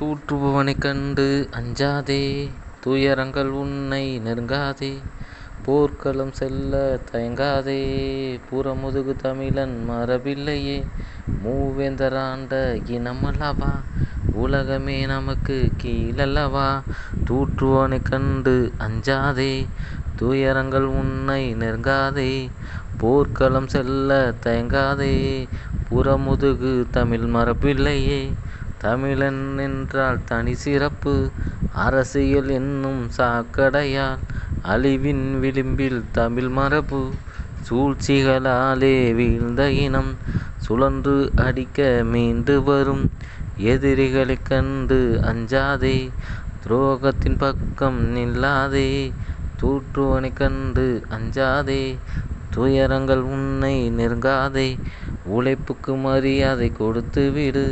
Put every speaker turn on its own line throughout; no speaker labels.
தூற்றுபவனைக் கண்டு அஞ்சாதே துயரங்கள் உன்னை நெருங்காதே போர்க்களம் செல்ல தயங்காதே புறமுதுகு தமிழன் மரபில்லையே மூவேந்தராண்ட இனமல்லவா உலகமே நமக்கு கீழல்லவா தூற்றுவனை கண்டு அஞ்சாதே துயரங்கள் உன்னை நெருங்காதே போர்க்களம் செல்ல தயங்காதே புறமுதுகு தமிழ் மரபில்லையே தமிழன் என்றால் தனி சிறப்பு. அரசியல் என்னும் சாக்கடையால் அழிவின் விளிம்பில் தமிழ் மரபு. சூழ்ச்சிகளாலே வீழ்ந்த இனம் சுழன்று அடிக்க மீண்டு வரும். எதிரிகளை கண்டு அஞ்சாதே துரோகத்தின் பக்கம் நில்லாதே தூற்றுவனை கண்டு அஞ்சாதே துயரங்கள் உன்னை நெருங்காதே. உழைப்புக்கு மரியாதை கொடுத்து விடு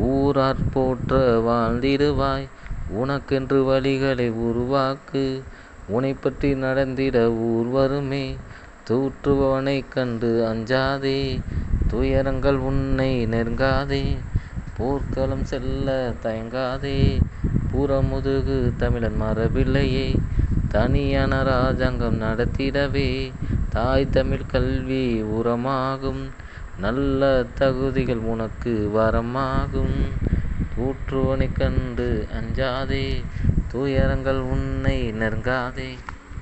ஊரார் போற்ற வாழ்ந்திடுவாய். உனக்கென்று வழிகளை உருவாக்கு. உனை பற்றி நடந்திட ஊர் வருமே தூற்றுபவனை கண்டு அஞ்சாதே. துயரங்கள் உன்னை நெருங்காதே. போர்க்களம் செல்லத் தயங்காதே. புறமுதுகு தமிழன் மரபில்லையே தனியான ராஜாங்கம் நடத்திடவே. தாய் தமிழ் கல்வி உரமாகும். நல்ல தகுதிகள் உனக்கு வரமாகும். தூற்றுவனை கண்டு அஞ்சாதே துயரங்கள் உன்னை நெருங்காதே.